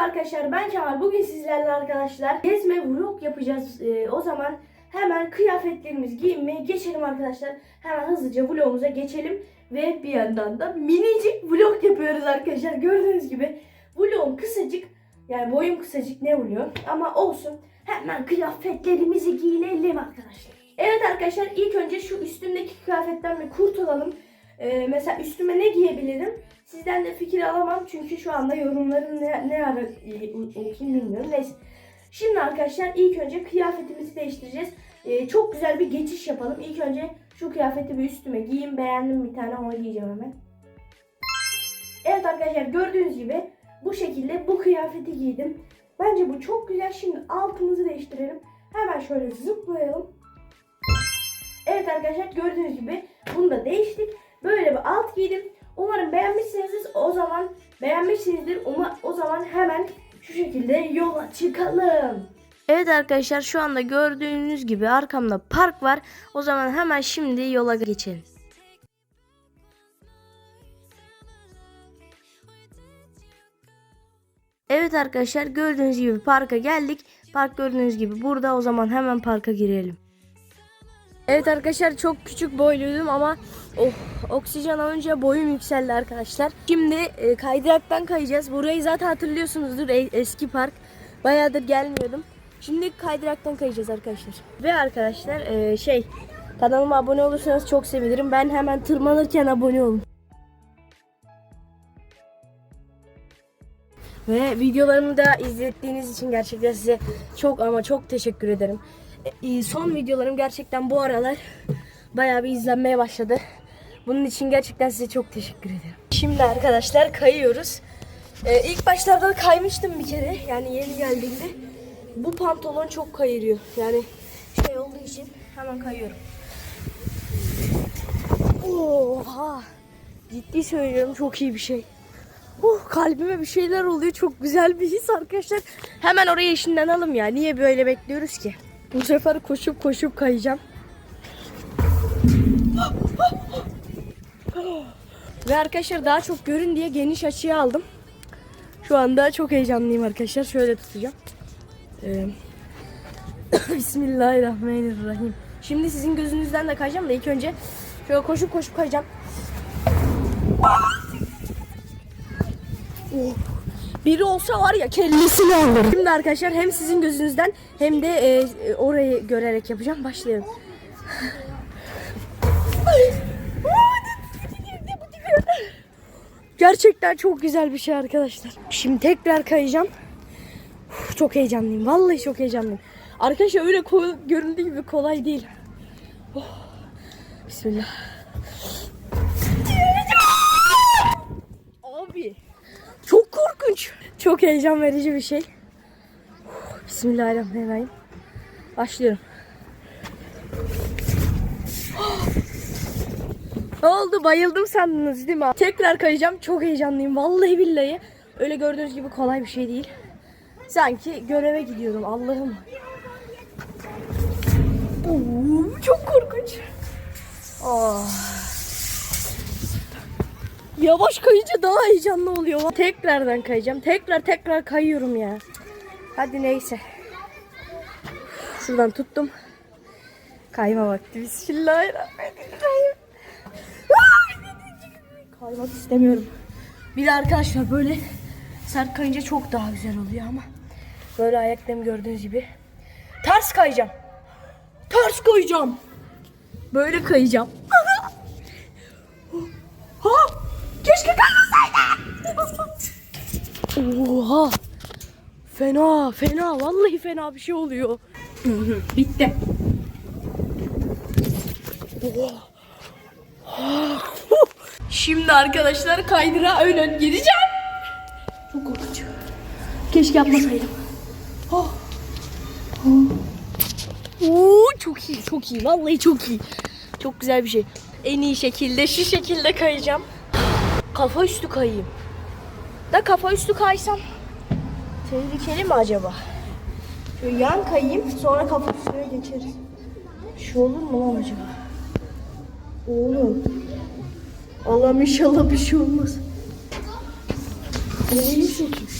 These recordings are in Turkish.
arkadaşlar ben Kemal. Bugün sizlerle arkadaşlar gezme vlog yapacağız. Ee, o zaman hemen kıyafetlerimizi giyinmeye geçelim arkadaşlar. Hemen hızlıca vlogumuza geçelim. Ve bir yandan da minicik vlog yapıyoruz arkadaşlar. Gördüğünüz gibi vlogum kısacık. Yani boyum kısacık ne vlog ama olsun. Hemen kıyafetlerimizi giyinelim arkadaşlar. Evet arkadaşlar ilk önce şu üstümdeki kıyafetten bir kurtulalım. Ee, mesela üstüme ne giyebilirim? Sizden de fikir alamam çünkü şu anda yorumları ne, ne ara e, okuyayım bilmiyorum. Neyse. Şimdi arkadaşlar ilk önce kıyafetimizi değiştireceğiz. Ee, çok güzel bir geçiş yapalım. İlk önce şu kıyafeti bir üstüme giyeyim. Beğendim bir tane onu giyeceğim hemen. Evet arkadaşlar gördüğünüz gibi bu şekilde bu kıyafeti giydim. Bence bu çok güzel. Şimdi altımızı değiştirelim. Hemen şöyle zıplayalım. Evet arkadaşlar gördüğünüz gibi çıkalım. Evet arkadaşlar şu anda gördüğünüz gibi arkamda park var. O zaman hemen şimdi yola geçelim. Evet arkadaşlar gördüğünüz gibi parka geldik. Park gördüğünüz gibi burada. O zaman hemen parka girelim. Evet arkadaşlar çok küçük boyluydum ama oh, oksijen alınca boyum yükseldi arkadaşlar. Şimdi e, kaydıraktan kayacağız. Burayı zaten hatırlıyorsunuzdur e- eski park. Bayağıdır gelmiyordum. Şimdi kaydıraktan kayacağız arkadaşlar. Ve arkadaşlar e, şey kanalıma abone olursanız çok sevinirim. Ben hemen tırmanırken abone olun. Ve videolarımı da izlettiğiniz için gerçekten size çok ama çok teşekkür ederim. E, son videolarım gerçekten bu aralar bayağı bir izlenmeye başladı. Bunun için gerçekten size çok teşekkür ederim. Şimdi arkadaşlar kayıyoruz. E, ilk başlarda kaymıştım bir kere. Yani yeni geldiğimde. Bu pantolon çok kayırıyor. Yani şey olduğu için hemen kayıyorum. Oha! Ciddi söylüyorum çok iyi bir şey. Oh, kalbime bir şeyler oluyor. Çok güzel bir his arkadaşlar. Hemen oraya işinden alım ya. Niye böyle bekliyoruz ki? Bu sefer koşup koşup kayacağım. Ve arkadaşlar daha çok görün diye geniş açıya aldım. Şu anda çok heyecanlıyım arkadaşlar. Şöyle tutacağım. Ee, Bismillahirrahmanirrahim. Şimdi sizin gözünüzden de kayacağım da ilk önce şöyle koşup koşup kayacağım. Oh. Biri olsa var ya kellesini alırım. Şimdi arkadaşlar hem sizin gözünüzden hem de e, e, orayı görerek yapacağım. Başlayalım. Gerçekten çok güzel bir şey arkadaşlar. Şimdi tekrar kayacağım. Uf, Çok heyecanlıyım. Vallahi çok heyecanlıyım. Arkadaşlar öyle göründüğü gibi kolay değil. Oh. Bismillah. Abi. Çok korkunç. Çok heyecan verici bir şey. Bismillahirrahmanirrahim. Başlıyorum. Ne oldu? Bayıldım sandınız değil mi? Tekrar kayacağım. Çok heyecanlıyım. Vallahi billahi. Öyle gördüğünüz gibi kolay bir şey değil. Sanki göreve gidiyorum. Allah'ım. Çok korkunç. Oh. Yavaş kayınca daha heyecanlı oluyor. Tekrardan kayacağım. Tekrar tekrar kayıyorum ya. Hadi neyse. Şuradan tuttum. Kayma vakti. Bismillahirrahmanirrahim. Kaymak istemiyorum. Bir de arkadaşlar böyle sert kayınca çok daha güzel oluyor ama böyle ayaklarım gördüğünüz gibi ters kayacağım. Ters kayacağım. Böyle kayacağım. ha! Keşke kaymasaydım. Oha! Fena, fena. Vallahi fena bir şey oluyor. Bitti. Şimdi arkadaşlar kaydıra ön gideceğim. Çok korkunç. Keşke yapmasaydım. Oh. Oh. Oo, çok iyi, çok iyi. Vallahi çok iyi. Çok güzel bir şey. En iyi şekilde şu şekilde kayacağım. Kafa üstü kayayım. Da kafa üstü kaysam tehlikeli mi acaba? Şöyle yan kayayım sonra kafa üstüne geçeriz. Şu olur mu lan acaba? Oğlum. Allah'ım inşallah bir şey olmaz. Neyini çekeyim.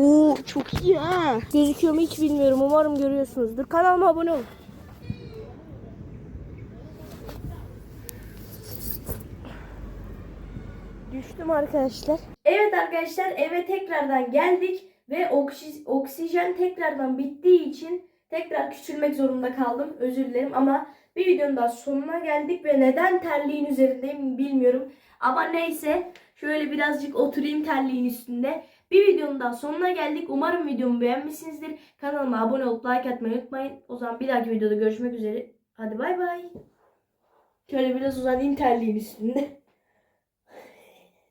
Oo çok iyi ha. Gözüküyor mu hiç bilmiyorum. Umarım görüyorsunuzdur. Kanalıma abone olun. Düştüm arkadaşlar. Evet arkadaşlar eve tekrardan geldik ve oksi- oksijen tekrardan bittiği için tekrar küçülmek zorunda kaldım. Özür dilerim ama bir videonun daha sonuna geldik ve neden terliğin üzerindeyim bilmiyorum. Ama neyse şöyle birazcık oturayım terliğin üstünde. Bir videonun daha sonuna geldik. Umarım videomu beğenmişsinizdir. Kanalıma abone olup like atmayı unutmayın. O zaman bir dahaki videoda görüşmek üzere. Hadi bay bay. Şöyle biraz uzanayım terliğin üstünde.